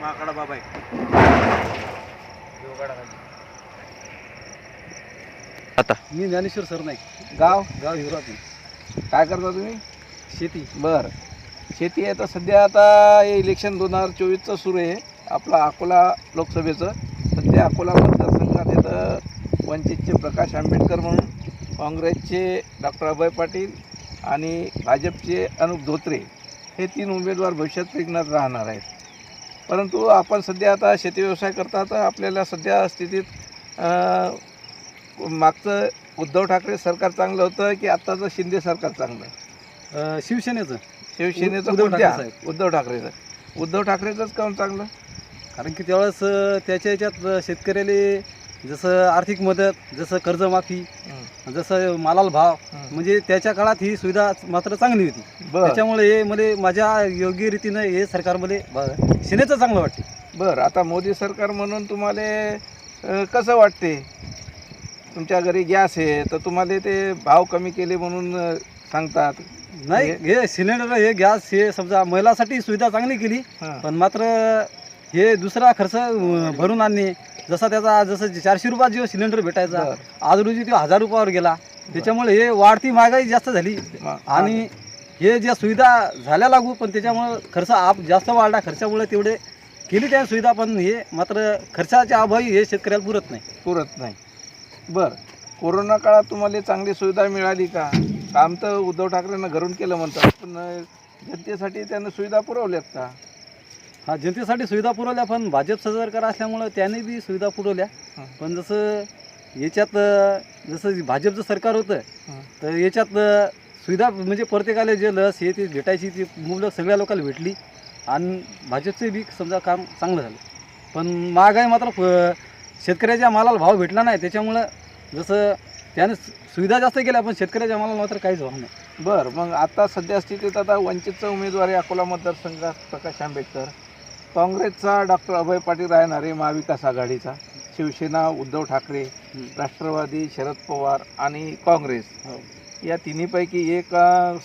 माकडा बाबा आहे आता. मी ज्ञानेश्वर सर नाही. गाव गाव हिवरापूर काय करता तुम्ही? शेती. बर. शेती आहे तर सध्या आता हे इलेक्शन दोन हजार चोवीसचं सुरू आहे. आपला अकोला लोकसभेचं. सध्या अकोला मतदारसंघात येतं वंचितचे प्रकाश आंबेडकर म्हणून काँग्रेसचे डॉक्टर अभय पाटील आणि भाजपचे अनुप धोत्रे हे तीन उमेदवार भविष्यात रिंगणात राहणार आहेत. परंतु आपण सध्या आता शेती व्यवसाय करता तर आपल्याला सध्या स्थितीत मागचं उद्धव ठाकरे सरकार चांगलं होतं की आत्ताचं शिंदे सरकार चांगलं? शिवसेनेचं. शिवसेनेचं उद्धव? ठाकरे. उद्धव ठाकरेचं. उद्धव ठाकरेचंच काम चांगलं? कारण की त्यावेळेस त्याच्या याच्यात शेतकऱ्याला जसं आर्थिक मदत जसं कर्जमाफी जसं मालाला भाव म्हणजे त्याच्या काळात ही सुविधा मात्र चांगली होती. त्याच्यामुळे हे मला माझ्या योग्य रीतीनं हे सरकारमध्ये सेनेचं चांगलं वाटते बर आता मोदी सरकार म्हणून तुम्हाला कसं वाटते तुमच्या घरी गॅस आहे तर तुम्हाला ते भाव कमी केले म्हणून सांगतात. नाही हे सिलेंडर हे गॅस हे समजा महिलासाठी सुविधा चांगली केली. पण मात्र हे दुसरा खर्च अं, भरून आणणे. जसा त्याचा जसं चारशे रुपयात जो सिलेंडर भेटायचा. आज रोजी तो हजार रुपयावर गेला. त्याच्यामुळे हे वाढती महागाई जास्त झाली. आणि हे ज्या सुविधा झाल्या लागू पण त्याच्यामुळे खर्च आप जास्त वाढला. खर्चामुळे तेवढे केली त्या सुविधा पण हे मात्र खर्चाच्या अभावी हे शेतकऱ्याला पुरत नाही. पुरत नाही. बर. कोरोना काळात तुम्हाला चांगली सुविधा मिळाली का? काम तर उद्धव ठाकरेंना घरून केलं म्हणतात पण अं, जनतेसाठी त्यानं सुविधा पुरवल्यात का? हा जनतेसाठी सुविधा पुरवल्या पण भाजप सरकार असल्यामुळं त्याने बी सुविधा पुरवल्या हं. पण जसं याच्यात अं, जसं भाजपचं सरकार होतं हं. तर याच्यात अं, सुविधा म्हणजे प्रत्येकाला जे लस हे ती भेटायची ती मुबलक सगळ्या लोकांना भेटली आणि भाजपचे बी समजा काम चांगलं झालं पण महागाई मात्र प- शेतकऱ्याच्या मालाला भाव भेटला नाही त्याच्यामुळं जसं त्याने सु- सुविधा जास्त केल्या पण शेतकऱ्याच्या मालाला मात्र काहीच भाव नाही बर मग आता सध्या स्थितीत आता वंचितचा उमेदवार आहे अकोला मतदारसंघात प्रकाश आंबेडकर काँग्रेसचा डॉक्टर अभय पाटील राहणारे महाविकास आघाडीचा शिवसेना उद्धव ठाकरे राष्ट्रवादी शरद पवार आणि काँग्रेस. हो. या तिन्हीपैकी एक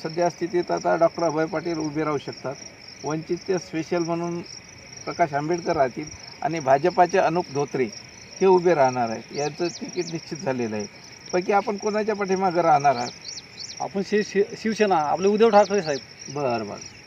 सध्या स्थितीत आता डॉक्टर अभय पाटील उभे राहू शकतात. वंचितचे स्पेशल म्हणून प्रकाश आंबेडकर राहतील आणि भाजपाचे अनुप धोत्रे हे उभे राहणार आहेत. यांचं तिकीट निश्चित झालेलं आहे. पैकी आपण कोणाच्या पाठीमागं राहणार आहात? आपण शि- शिवसेना आपले उद्धव ठाकरे साहेब. बरं बरं.